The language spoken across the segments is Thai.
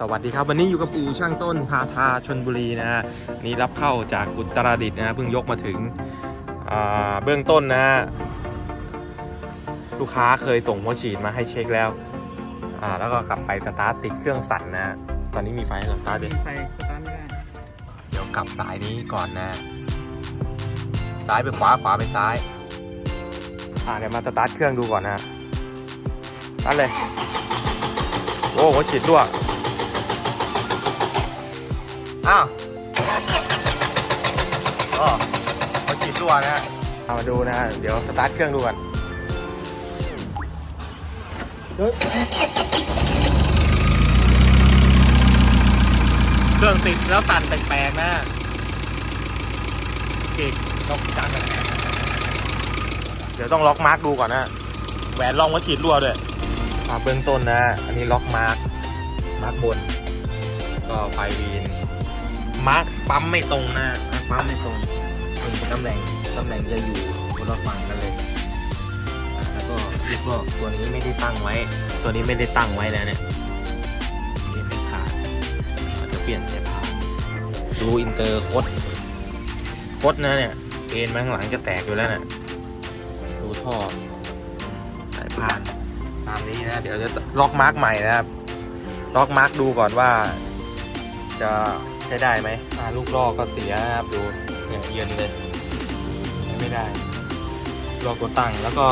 สวัสดีครับวันนี้อยู่กับอู่ช่างต้นทาทาชนบุรีนะฮะนี่รับเข้าจากอุตรดิตถ์นะฮะเพิ่งยกมาถึงอ่าเบื้องต้นนะฮะลูกค้าเคยส่งหัวฉีดมาให้เช็คแล้วอ่าแล้วก็กลับไปสตาร์ทติดเครื่องสั่นนะฮะตอนนี้มีไฟให้สตาร์ทดิไฟสตาร์ทไม่ได้เดี๋ยวกลับสายนี้ก่อนนะ ซ้ายไปขวาขวาไปซ้ายอ่าเดี๋ยวมาสตาร์ทเครื่องดูก่อนนะฮะนั่นเลยโอ้หัวฉีดรั่ว อ้าวอ๋อหัวฉีดรั่วนะฮะเอามาดูนะฮะ เดี๋ยวสตาร์ทเครื่องดูก่อนเครื่องติดแล้วสั่นแปลกๆนะเก่งต้องจังกันเดี๋ยวต้องล็อกมาร์กดูก่อนนะแหวนรองหัวฉีดรั่วด้วยอ่าเบื้องต้นนะ อันนี้ล็อกมาร์กมาร์กบน ก็ไฟวีน มาร์กปั๊มไม่ตรงนะปั๊มไม่ตรงมันเป็นตำแหน่งตำแหน่งจะอยู่คนละฝั่งกันเลยแล้วก็ลูกก็ตัวนี้ไม่ได้ตั้งไว้ ตัวนี้ไม่ได้ตั้งไว้นะเนี่ยนี่ไม่ขาดเราจะเปลี่ยนสายพานดูอินเตอร์โคดโคดนะเนี่ยเอ็นมาข้างหลังจะแตกอยู่แล้วน่ะดูท่อสายพานตามนี้นะเดี๋ยวจะล็อกมาร์กใหม่นะครับล็อกมาร์กดูก่อนว่าจะ ช้ได้ไหมลูกลอกก็เสียนะครับดูเนี่ยเย็นเลยใช้ไม่ได้ลอกตัวตั้งแล้วก็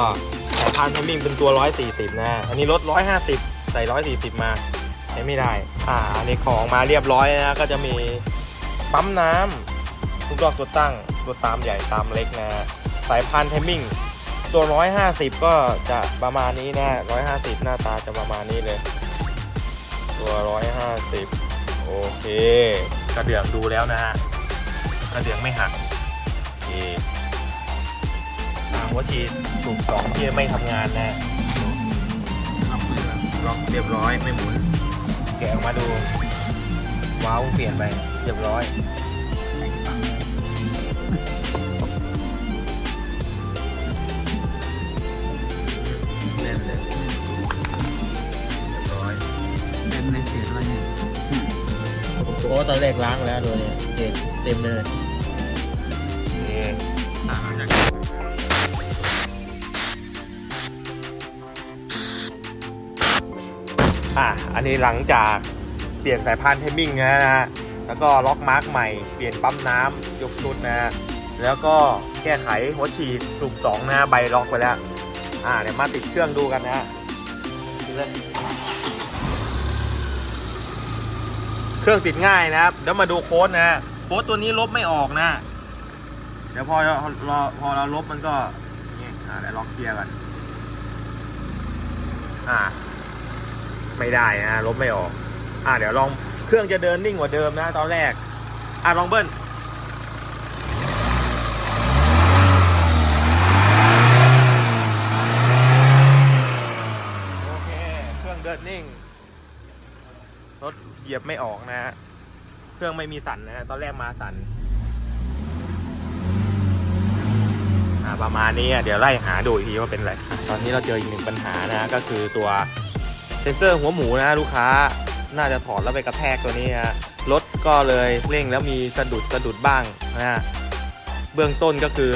สายพานทัมมิ่งเป็นตัว 140 นะ อันนี้ลด 150 ใส่ 140 มาใช้ไม่ได้ อ่าอันนี้ของมาเรียบร้อยนะ ก็จะมีปั๊มน้ำลูกลอกตัวตั้งตัวตามใหญ่ตามเล็กนะ สายพานทัมมิ่งตัว 150 ก็จะประมาณนี้นะ 150 หน้าตาจะประมาณนี้เลย ตัว 150 โอเค กระเดื่องดูแล้วนะฮะกระเดื่องไม่หักโอเคอ่าหัวฉีดถูกสองที่ไม่ทำงานนะล็อกล็อกเรียบร้อยไม่หมุน แกะออกมาดูว้าวเปลี่ยนไปเรียบร้อย โอ้ตอนแรกล้างแล้วเลยเต็มเต็มเลยอ่าอะ อันนี้หลังจากเปลี่ยนสายพานเทมมิ่งนะฮะ แล้วก็ล็อกมาร์กใหม่ เปลี่ยนปั๊มน้ำยกชุดนะฮะแล้วก็แก้ไขหัวฉีดสูบสองนะใบล็อกไปแล้ว อ่า เดี๋ยวมาติดเครื่องดูกันนะฮะดู เครื่องติดง่ายนะครับเดี๋ยวมาดูโค้ดนะโค้ดตัวนี้ลบไม่ออกนะ เดี๋ยวพอเราพอเราลบมันก็นี่อ่าเดี๋ยวลองเคลียร์กันอ่า ไม่ได้นะลบไม่ออก อ่าเดี๋ยวลองเครื่องจะเดินนิ่งกว่าเดิมนะ ตอนแรก อ่าลองเบิ้ลโอเค เครื่องเดินนิ่ง ร ถเหยียบไม่ออกนะฮะ เครื่องไม่มีสั่นนะฮะตอนแรกมาสั่นอ่าประมาณนี้เดี๋ยวไล่หาดูอีกทีว่าเป็นอะไร ตอนนี้เราเจออีกหนึ่งปัญหานะฮะก็คือตัวเซนเซอร์หัวหมูนะลูกค้าน่าจะถอดแล้วไปกระแทกตัวนี้ฮะรถก็เลยเร่งแล้วมีสะดุดสะดุดบ้างนะฮะเบื้องต้นก็คือ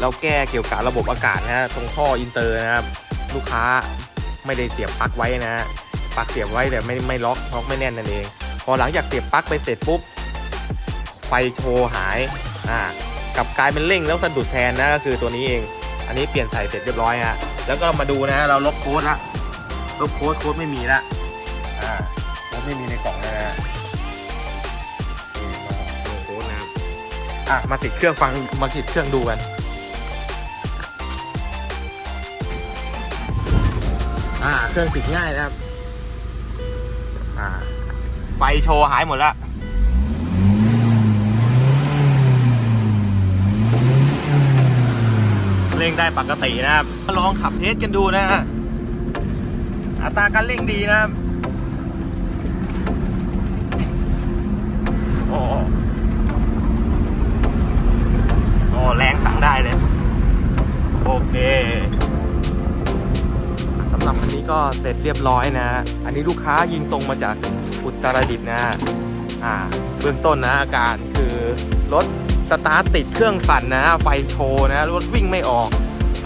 เราแก้เกี่ยวกับระบบอากาศนะฮะตรงท่ออินเตอร์นะครับลูกค้าไม่ได้เสียบปลั๊กไว้นะฮะ ปลั๊กเสียบไว้แต่ไม่ไม่ล็อกล็อกไม่แน่นนั่นเอง พอหลังจากเสียบปลั๊กไปเสร็จปุ๊บไฟโชว์หายอ่ากลับกลายเป็นเร่งแล้วสะดุดแทนนะก็คือตัวนี้เอง อันนี้เปลี่ยนใส่เสร็จเรียบร้อยฮะแล้วก็มาดูนะเราลบโค้ดละลบโค้ดโค้ดไม่มีละอ่าโค้ดไม่มีในกล่องแล้วนะฮะโค้ดนะครับอะมาติดเครื่องฟังมาติดเครื่องดูกันอ่าเครื่องติดง่ายนะครับ อ่า ไฟโชว์หายหมดแล้วเร่งได้ปกตินะครับลองขับเทสกันดูนะฮะอัตราการเร่งดีนะครับโอ้โอ้แรงสั่งได้เลย โอเค ก็เสร็จเรียบร้อยนะ อันนี้ลูกค้ายิงตรงมาจากอุตรดิตถ์นะอ่าเบื้องต้นนะอาการคือรถสตาร์ทติดเครื่องสั่นนะ ไฟโชว์นะรถวิ่งไม่ออก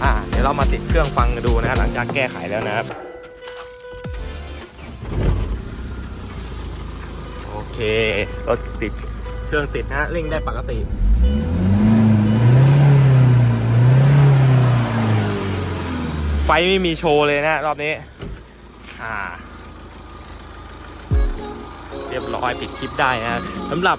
อ่าเดี๋ยวเรามาติดเครื่องฟังกันดูนะหลังจากแก้ไขแล้วนะครับโอเครถติดเครื่องติดนะเร่งได้ปกติ ไฟไม่มีโชว์เลยนะ รอบนี้ อ่า เรียบร้อยปิดคลิปได้นะสำหรับ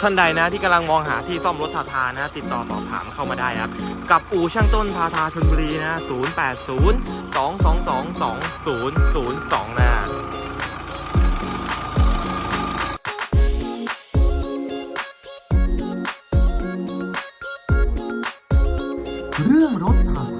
ท่านใดนะที่กำลังมองหาที่ซ่อมรถทาทานะ ติดต่อสอบถามเข้ามาได้ครับ กับอู่ช่างต้นพาทาชนบุรีนะ 080 222 2002 นะเรื่องรถทา